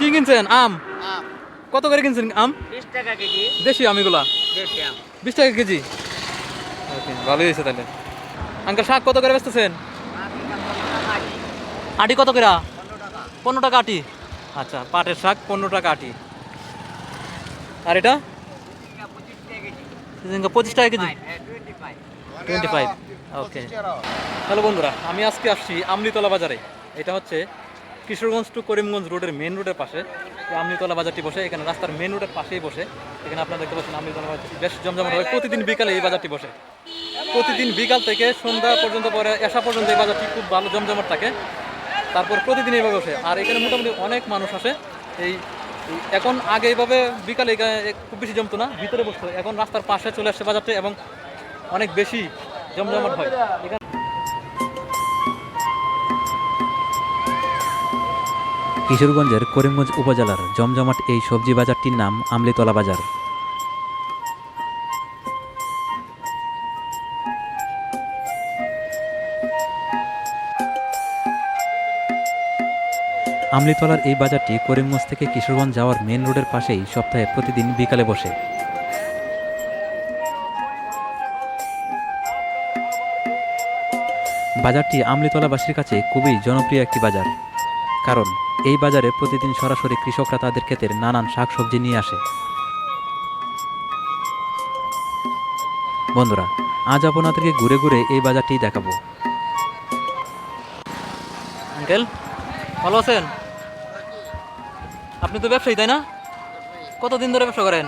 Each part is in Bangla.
কি কিনছেন? আম। কত করে কিনছেন আম? বিশ টাকা কেজি। দেশি আম এগুলা? বিশ টাকা কেজি? ওকে ভালোই হয়েছে তাহলে। আঙ্কেল শাক কত করে বেচতেছেন? আটি কত করে? পনেরো টাকা। আটি। আচ্ছা পাটের শাক পনেরো টাকা আটি। আর এটা? পঁচিশ টাকা কেজি। Twenty five. ওকে। হ্যালো বন্ধুরা আমি আজকে আসছি আমলিতলা বাজারে। এটা হচ্ছে কিশোরগঞ্জ টু করিমগঞ্জ রোডের মেন রোডের পাশে এই আমলিতলা বাজারটি বসে, এখানে রাস্তার মেন রোডের পাশেই বসে। এখানে আপনারা দেখতে পাচ্ছেন আমলিতলা বাজার বেশ জমজমাট হয় প্রতিদিন বিকালে এই বাজারটি বসে। প্রতিদিন বিকাল থেকে সন্ধ্যা পর্যন্ত পরে আসা পর্যন্ত এই বাজারটি খুব ভালো জমজমাট থাকে। তারপর প্রতিদিন এইভাবে বসে। আর এখানে মোটামুটি অনেক মানুষ আসে। এই এই, এখন আগে এইভাবে বিকালে এখানে খুব বেশি জমতো না। ভিতরে বসতো। এখন রাস্তার পাশে চলে আসছে বাজারটা এবং অনেক বেশি জমজমাট হয়। এখানে কিশোরগঞ্জের করিমগঞ্জ উপজেলার জমজমাট এই সবজি বাজারটির নাম আমলিতলা বাজার। আমলিতলার এই বাজারটি করিমগঞ্জ থেকে কিশোরগঞ্জ যাওয়ার মেন রোডের পাশেই সপ্তাহে প্রতিদিন বিকালে বসে। বাজারটি আমলিতলাবাসীর কাছে খুবই জনপ্রিয় একটি বাজার। কারণ, এই বাজারে প্রতিদিন সরাসরি কৃষকরা তাদের ক্ষেতের নানান শাকসবজি নিয়ে আসে। বন্ধুরা, আজ আপনাদেরকে ঘুরে ঘুরে এই বাজারটি দেখাবো। আঙ্কেল, ভালো আছেন? আপনি তো ব্যবসায়ী, তাই না? কতদিন ধরে ব্যবসা করেন?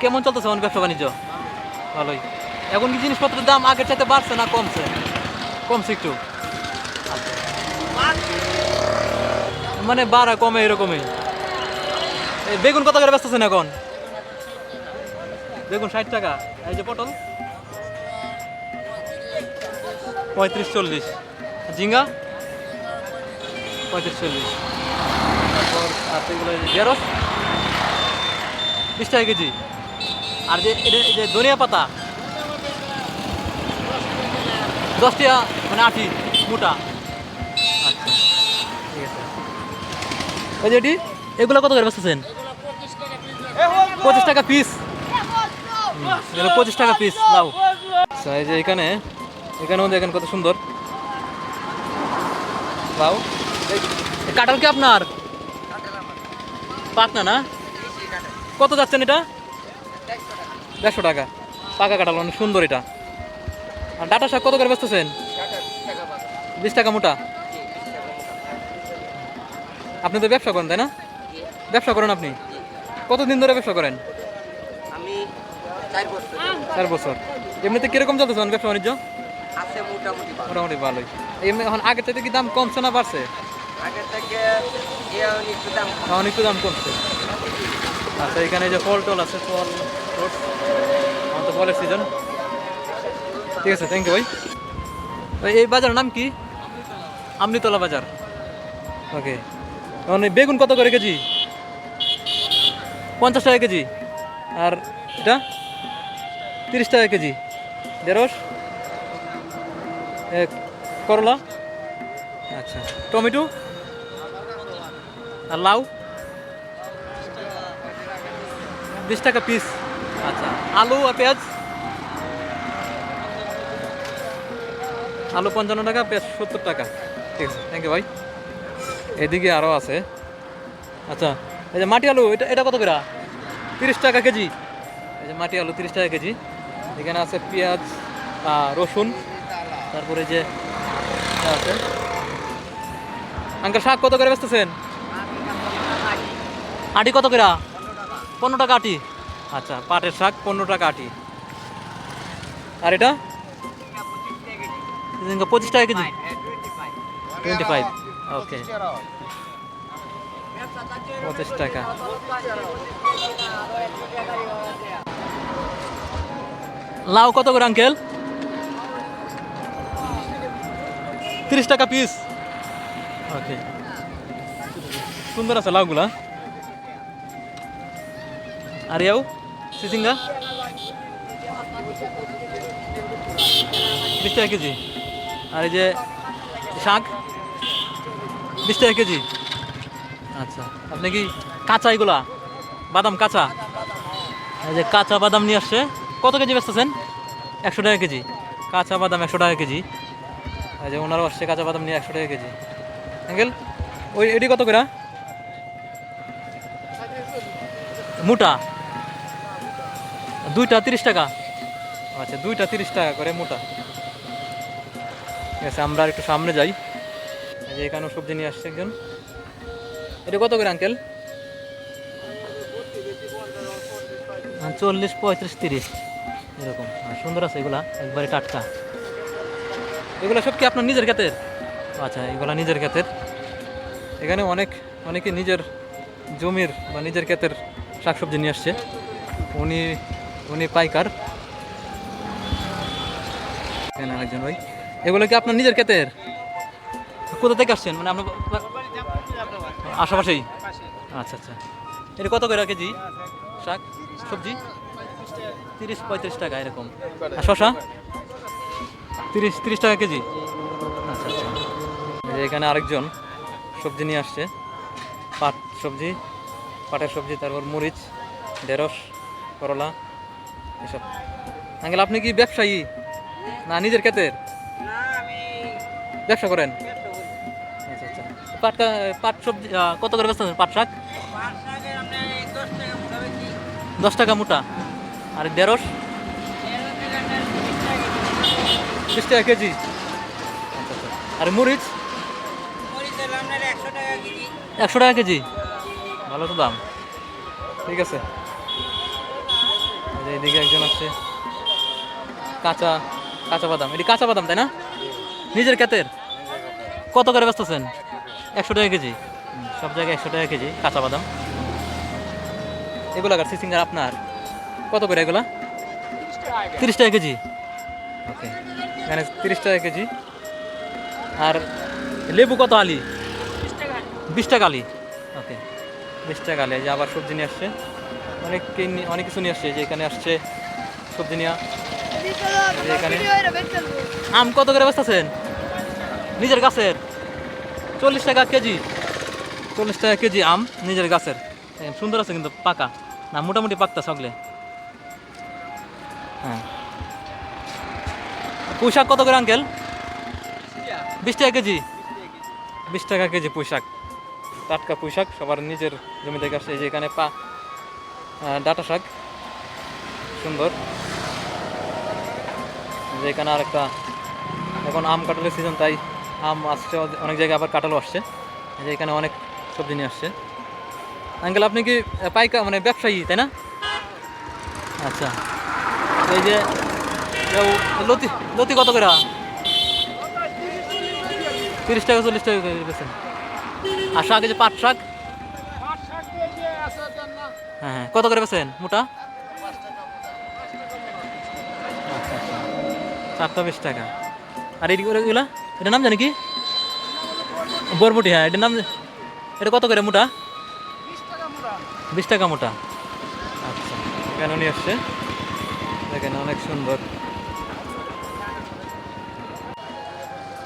কেমন চলতেছে আমার ব্যবসা বাণিজ্য? ভালোই। এখন কি জিনিসপত্রের দাম আগের চাইতে বাড়ছে না কমছে? কমছে একটু। মানে বাড়া কমে এরকমই। বেগুন কত করে ব্যস্তেছেন এখন? বেগুন ষাট টাকা। এই যে পটল। পঁয়ত্রিশ চল্লিশ। ঝিঙ্গা? পঁয়ত্রিশ চল্লিশ। তারপর আর ঢেঁড়স। বিশ টাকা কেজি। আর যে যে ধনিয়া পাতা। দশ টাকা মানে আটি মোটা। আচ্ছা ঠিক আছে। ওই এটি, এগুলো কত করে বেচতেছেন? পঁচিশ টাকা পিস পঁচিশ টাকা পিস লাউ আচ্ছা এই যে এখানে এখানেও দেখেন কত সুন্দর। লাউ কাঁঠাল কি আপনার? পাকনা না? কত যাচ্ছেন এটা? দেড়শো টাকা। পাকা কাঁঠাল, অনেক সুন্দর এটা। আর ডাটা শাক কত করে বেচতেছেন? বিশ টাকা মোটা। আপনি তো ব্যবসা করেন তাই না? ব্যবসা করেন আপনি? কতদিন ধরে ব্যবসা করেন? আমি চার বছর। এমনিতে কীরকম চলতেছে ব্যবসা বাণিজ্য? মোটামুটি ভালোই। এমনি এখন আগের থেকে কি দাম কমছে না বাড়ছে? আগের থেকে দাম এখন একটু দাম কমছে। আচ্ছা এখানে যে ফল টল আছে ফল আমার তো ফলের সিজন ঠিক আছে থ্যাংক ইউ ভাই। এই বাজারের নাম কি? আমনিতলা বাজার। ওকে এই বেগুন কত করে কেজি? পঞ্চাশ টাকা কেজি। আর এটা? তিরিশ টাকা কেজি। এ, করলা? আচ্ছা। টমেটো? আর লাউ? বিশ টাকা পিস। আচ্ছা। আলু আর পেঁয়াজ? আলু পঞ্চান্ন টাকা পেঁয়াজ সত্তর টাকা। ঠিক আছে। থ্যাংক ইউ ভাই। এদিকে আরও আছে। আচ্ছা এই যে মাটি আলু এটা এটা কত করে? তিরিশ টাকা কেজি। এই যে মাটি আলু তিরিশ টাকা কেজি। এখানে আছে পেঁয়াজ রসুন তারপরে যে আছে। আঙ্কেল শাক কত করে বেচতেছেন? আটি কত করে? পনেরো টাকা আটি। আচ্ছা পাটের শাক পনেরো টাকা আটি। আর এটা? পঁচিশ টাকা কেজি। Twenty five. ওকে। পঁচিশ টাকা। লাউ কত করে আঙ্কেল? তিরিশ টাকা পিস ওকে। সুন্দর আছে লাউগুলা। আর ইয়াও সিসিঙ্গা? বিশ টাকা কেজি। আর এই যে শাক? বিশ টাকা কেজি? আচ্ছা আপনি কি কাঁচা এগুলা? বাদাম কাঁচা? এই যে কাঁচা বাদাম নিয়ে আসছে। কত কেজি বেচতেছেন? একশো টাকা কেজি। কাঁচা বাদাম একশো টাকা কেজি। এই যে ওনারও আসছে কাঁচা বাদাম নিয়ে একশো টাকা কেজি। অ্যাঙ্গেল ওই এটি কত করে? মোটা? দুইটা তিরিশ টাকা। আচ্ছা দুইটা তিরিশ টাকা করে মোটা। ঠিক আছে, আমরা একটু সামনে যাই। যে এখানেও সবজি নিয়ে আসছে একজন। এটা কত করে, আঙ্কেল? চল্লিশ, পঁয়ত্রিশ, তিরিশ। এরকম। সুন্দর আছে এগুলা, একবারে টাটকা। এগুলো সব কি আপনার নিজের ক্ষেতের? আচ্ছা এগুলা নিজের ক্ষেতের। এখানে অনেক, অনেকে নিজের জমির বা নিজের ক্ষেতের শাকসবজি নিয়ে আসছে। উনি উনি পাইকার। এখানে একজন ভাই। এগুলো কি আপনার নিজের ক্ষেতের? কোথা থেকে আসছেন? মানে আপনার আশেপাশেই? আচ্ছা আচ্ছা। এটা কত করে কেজি? শাক? সবজি? তিরিশ পঁয়ত্রিশ টাকা এরকম। আর শশা তিরিশ তিরিশ টাকা কেজি? আচ্ছা আচ্ছা। এখানে আরেকজন সবজি নিয়ে আসছে। পাট সবজি পাটের সবজি তারপর মরিচ ঢেঁড়স করলা এসব। আঙ্কেল আপনি কি ব্যবসায়ী? না নিজের ক্ষেতের? ব্যবসা করেন? পাট পাট সবজি কত করে বেচতেছেন পাট শাক? দশ টাকা মোটা। আর ঢেঁড়স? বিশ টাকা কেজি। আর মরিচ? একশো টাকা কেজি। ভালো তো দাম। ঠিক আছে। এদিকে একজন আসছে। কাঁচা কাঁচা বাদাম। এটি কাঁচা বাদাম তাই না? নিজের ক্ষেতের? কত করে বেচতেছেন? একশো টাকা কেজি। সব জায়গায় একশো টাকা কেজি কাঁচা বাদাম। এগুলো কাটছি সিঙ্গার আপনার? কত করে এগুলা? তিরিশ টাকা কেজি। ওকে, এখানে তিরিশ টাকা কেজি। আর লেবু কত আলি? বিশ টাকা আলি। ওকে, বিশ টাকা আলি। যে আবার সবজি নিয়ে আসছে। অনেক অনেক কিছু নিয়ে আসছে। যে এখানে আসছে সবজি নিয়ে। এখানে। আম কত করে বেচতেছেন? নিজের গাছের? চল্লিশ টাকা কেজি। চল্লিশ টাকা কেজি আম নিজের গাছের। সুন্দর আছে কিন্তু পাকা। না, মোটামুটি পাকতা সকলে। হ্যাঁ। পুঁইশাক কত করে আঙ্কেল? বিশ টাকা কেজি? বিশ টাকা কেজি পুঁইশাক। টাটকা পুঁইশাক, সবার নিজের জমি থেকে আসছে যে এখানে পা ডাঁটা শাক। সুন্দর। যে এখানে আরেকটা। এখন আম কাঁঠালের সিজন তাই আম আসছে অনেক জায়গায় আবার কাঁঠালও আসছে। যে এখানে অনেক সবজি নিয়ে আসছে। আঙ্কেল আপনি কি পাইকা মানে ব্যবসায়ী তাই না? আচ্ছা। এই যে লতি লতি কত করে? তিরিশ টাকা চল্লিশ টাকা করে আর শাক যে পাট শাক? হ্যাঁ হ্যাঁ। কত করে বেছেন মোটা? আচ্ছা, আচ্ছা। চারটা বিশ টাকা। আর এটি করে এগুলা? এটার নাম জানি কি? বরবটি হ্যাঁ এটার নাম এটা কত করে মোটা? বিশ টাকা মোটা। আচ্ছা এখানে নিয়ে আসছে। দেখেন অনেক সুন্দর।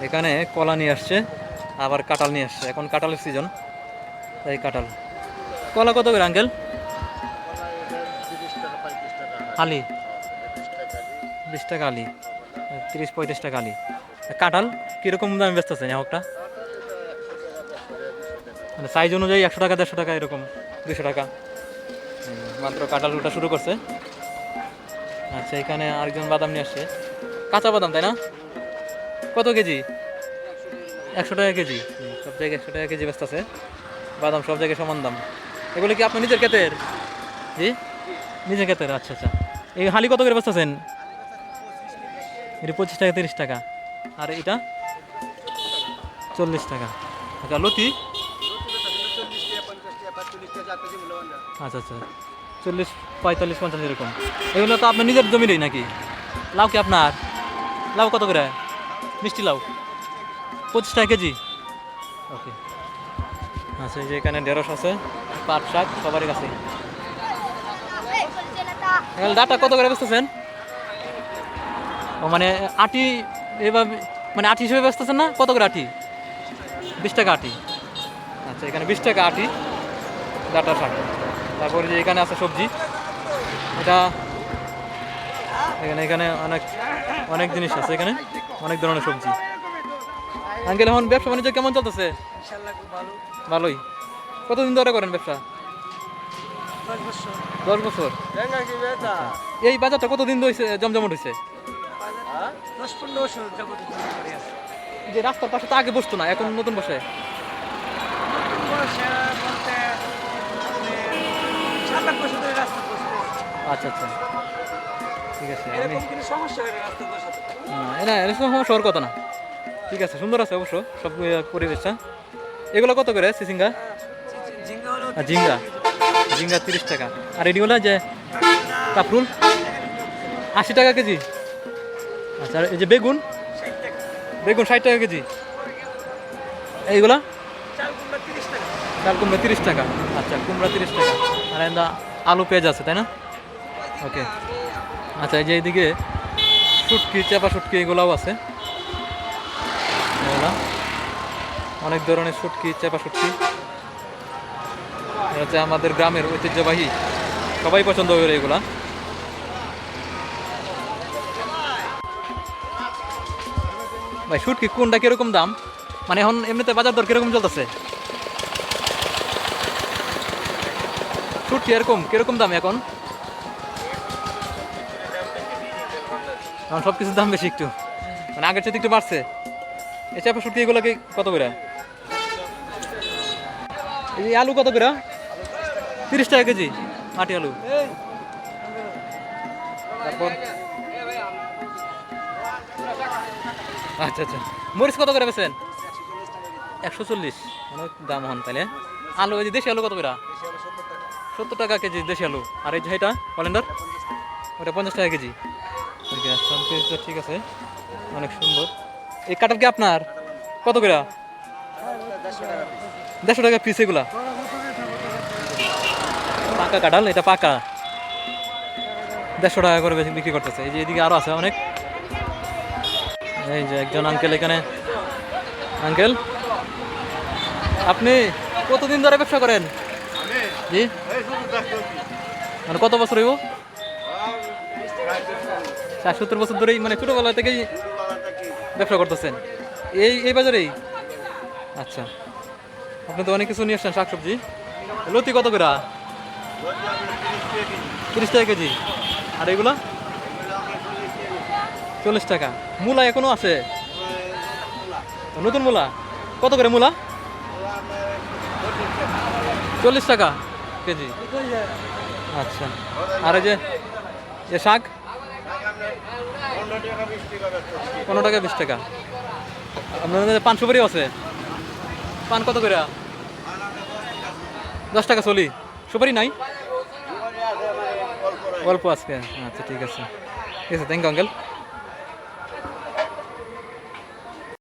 এখানে কলা নিয়ে আসছে, আবার কাঁঠাল নিয়ে আসছে। এখন কাঁঠালের সিজন তাই কাঁঠাল। কলা কত করে আঙ্কেল আলি বিশ টাকা আলি তিরিশ পঁয়ত্রিশ টাকা আলি কাঁঠাল, কীরকম দামে ব্যস্ত আছেন একটা মানে সাইজ অনুযায়ী একশো টাকা, দেড়শো টাকা, এরকম দুশো টাকা। মাত্র কাঁঠাল ওটা শুরু করছে। আচ্ছা এখানে আরেকজন বাদাম নিয়ে আসছে। কাঁচা বাদাম, তাই না? কত কেজি? একশো টাকা কেজি। সব জায়গায় একশো টাকা কেজি ব্যস্ত আছে। বাদাম সব জায়গায় সমান দাম। এগুলো কি আপনার নিজের ক্ষেতের? জি? নিজের ক্ষেতের আচ্ছা আচ্ছা। এই হালি কত করে ব্যস্ত আছেন? এটা পঁচিশ টাকা, তিরিশ টাকা। আর এটা চল্লিশ টাকা আচ্ছা লতি আচ্ছা আচ্ছা চল্লিশ পঁয়তাল্লিশ পঞ্চাশ এরকম এগুলো তো আপনার নিজের জমি জমিরই নাকি লাউ কি আপনার লাউ কত করে মিষ্টি লাউ পঁচিশ টাকা কেজি ওকে আচ্ছা এই যে এখানে ঢেঁড়স আছে পাট শাক সবারই কাছে ডাটা কত করে বেচতেছেন ও মানে আটি এভাবে মানে আটি হিসেবে বেচতেছেন না? কত করে আটি? বিশ টাকা আটি। আচ্ছা এখানে বিশ টাকা আটি। ডাটা শাক। তারপরে যে এখানে আছে সবজি। এটা এখানে এখানে অনেক অনেক জিনিস আছে এখানে। অনেক ধরনের সবজি। আঙ্কেল এখন ব্যবসা বাণিজ্য কেমন চলতেছে? ভালোই। কতদিন ধরে করেন ব্যবসা? দশ বছর। এই বাজারটা কতদিন ধরে জমজমট হয়েছে দশ পনেরো বছর যাবত যে রাস্তার পাশে তো আগে বসতো না এখন নতুন বসে। বলতে সাত আট বছর ধরে রাস্তা বসতে আচ্ছা আচ্ছা। ঠিক আছে সমস্যা হয় রাস্তা বসাতে না না এরকম সমস্যা হওয়ার কথা না। ঠিক আছে সুন্দর আছে অবশ্য সব পরিবেশটা এগুলো কত করে সিসিঙ্গা? ঝিঙ্গা। ঝিঙ্গা তিরিশ টাকা। আর এটি এডিগুলো যে কাপরুল আশি টাকা কেজি। আচ্ছা এই যে বেগুন? বেগুন ষাট টাকা কেজি। এইগুলা? চাল কুমড়া তিরিশ টাকা। আচ্ছা কুমড়া তিরিশ টাকা। আর এন্দা আলু পেঁয়াজ আছে, তাই না? ওকে। আচ্ছা এই যে এইদিকে শুটকি, চাপা শুটকি এগুলাও আছে। এগুলা। অনেক ধরনের শুটকি, চাপা শুটকি। এটা হচ্ছে আমাদের গ্রামের ঐতিহ্যবাহী, সবাই পছন্দ করে এগুলা। ভাই শুটকি কোনটা কীরকম দাম? মানে এখন এমনিতে বাজার দর কীরকম চলতেছে? শুটকি এরকম? কীরকম দাম এখন? এখন সব কিছুর দাম বেশি একটু। মানে আগের চেয়ে একটু বাড়ছে। এই চাপা শুটকি এগুলোকে কত করে? এই আলু কত করে? তিরিশ টাকা কেজি, মাটি আলু। তারপর আচ্ছা আচ্ছা। মরিচ কত করে বেছেন একশো চল্লিশ। অনেক দাম হন তাহলে আলু, এই যে দেশি আলু কত করে? সত্তর টাকা কেজি, দেশি আলু। আর এই যে এটা, কলেন্ডার, ওটা পঞ্চাশ টাকা কেজি। ঠিক আছে। অনেক সুন্দর। এই কাটার কি আপনার? কত করে? দেড়শো টাকা পিস এগুলা। পাকা কাঁঠাল, এটা পাকা। দেড়শো টাকা করে বিক্রি করতেছে। এই যে এদিকে আরও আছে অনেক। এই যে একজন আঙ্কেল এখানে। আঙ্কেল আপনি কতদিন ধরে ব্যবসা করেন? জি। মানে কত বছর হইব? ষাট সত্তর বছর ধরেই মানে ছোটবেলা থেকেই ব্যবসা করতেছেন। এই এই বাজারেই? আচ্ছা। আপনি তো অনেক কিছু নিয়ে আসছেন, শাকসবজি। লতি কত করে? তিরিশ টাকা কেজি। আর এগুলা? চল্লিশ টাকা। মূলা এখনও আছে? নতুন মূলা? কত করে মূলা? চল্লিশ টাকা কেজি। আচ্ছা। আর যে, এ শাক? পনেরো টাকা, বিশ টাকা। আপনাদের পান সুপারিও আছে? পান কত করে? দশ টাকা চলি। সুপারি নাই? অল্প আজকে আচ্ছা ঠিক আছে। ঠিক আছে থ্যাংক ইউ আঙ্কেল।